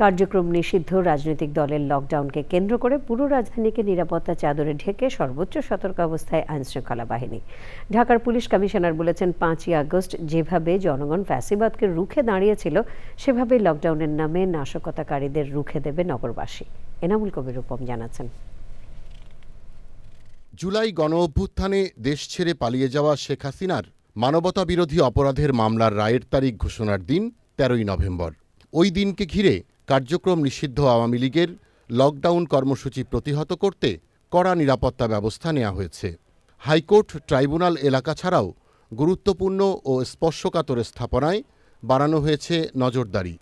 কার্যক্রম নিষিদ্ধ। রাজনৈতিক দলের লকডাউনকে কেন্দ্র করে পুরো রাজধানীকে নিরাপত্তা চাদরে ঢেকে সর্বোচ্চ সতর্ক অবস্থায় আইনশৃঙ্খলা বাহিনী। ঢাকার পুলিশ কমিশনার বলেছেন, পাঁচই আগস্ট যেভাবে জনগণ ফ্যাসিবাদকে রুখে দাঁড়িয়েছিল, সেভাবেই লকডাউনের নামে নাশকতাকারীদের রুখে দেবে নগরবাসী। এনামুল কবির রূপম জানাচ্ছেন। জুলাই গণ অভ্যুত্থানে দেশ ছেড়ে পালিয়ে যাওয়া শেখ হাসিনার মানবতা বিরোধী অপরাধের মামলার রায়ের তারিখ ঘোষণার দিন তেরোই নভেম্বর। ওই দিনকে ঘিরে কার্যক্রম নিষিদ্ধ আওয়ামী লীগের লকডাউন কর্মসূচি প্রতিহত করতে কড়া নিরাপত্তা ব্যবস্থা নেওয়া হয়েছে। হাইকোর্ট ট্রাইব্যুনাল এলাকা ছাড়াও গুরুত্বপূর্ণ ও স্পর্শকাতর স্থাপনায় বাড়ানো হয়েছে নজরদারি।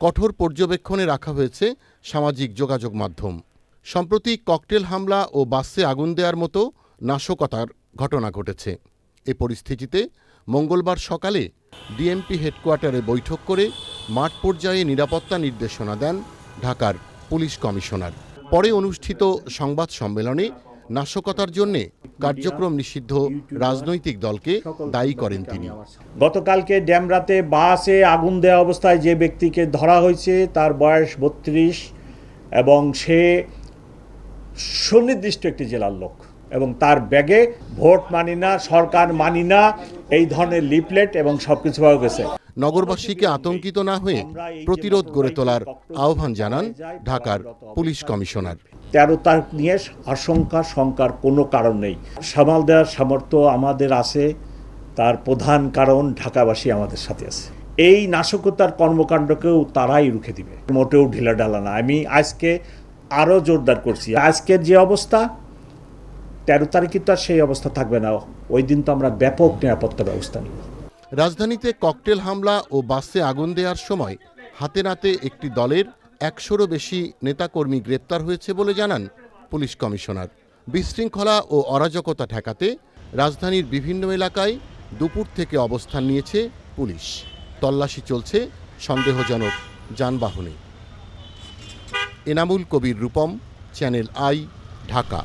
কঠোর পর্যবেক্ষণে রাখা হয়েছে সামাজিক যোগাযোগ মাধ্যম। সম্প্রতি ককটেল হামলা ও বাসে আগুন দেওয়ার মতো নাশকতার ঘটনা ঘটেছে। এ পরিস্থিতিতে মঙ্গলবার সকালে ডিএমপি হেডকোয়ার্টারে বৈঠক করে মাঠ পর্যায়ে নিরাপত্তা নির্দেশনা দেন ঢাকার পুলিশ কমিশনার। পরে অনুষ্ঠিত সংবাদ সম্মেলনে নাশকতার জন্যে কার্যক্রম নিষিদ্ধ রাজনৈতিক দলকে দায়ী করেন তিনি। গতকালকে ড্যামরাতে বাসে আগুন দেওয়া অবস্থায় যে ব্যক্তিকে ধরা হয়েছে তার বয়স বত্রিশ এবং সে সুনির্দিষ্ট একটি জেলার লোক এবং তার ব্যাগে ভোট মানি না, সরকার মানি না, এই ধরনের লিফলেট এবং সব কিছু পাওয়া গেছে। নগরবাসীকে আতঙ্কিত না হয়ে প্রতিরোধ গড়ে তোলার আহ্বান জানান ঢাকার পুলিশ কমিশনার। তেরো তারিখ নিয়ে আশঙ্কা শঙ্কার কোনো কারণ নেই। সামাল দেওয়ার সামর্থ্য আমাদের আছে তার প্রধান কারণ ঢাকাবাসী আমাদের সাথে আছে। এই নাশকতার কর্মকাণ্ডকেও তারাই রুখে দিবে। মোটেও ঢিলা ঢালা না। আমি আজকে আরও জোরদার করছি। আজকের যে অবস্থা তেরো তারিখে তো আর সেই অবস্থা থাকবে না। ওই দিন তো আমরা ব্যাপক নিরাপত্তা ব্যবস্থা নিব। রাজধানীতে ককটেল হামলা ও বাসে আগুন দেওয়ার সময় হাতে নাতে একটি দলের একশোরও বেশি নেতাকর্মী গ্রেপ্তার হয়েছে বলে জানান পুলিশ কমিশনার। বিশৃঙ্খলা ও অরাজকতা ঠেকাতে রাজধানীর বিভিন্ন এলাকায় দুপুর থেকে অবস্থান নিয়েছে পুলিশ। তল্লাশি চলছে, সন্দেহজনক যানবাহনে। Enamul Kabir Rupam, channel I, Dhaka.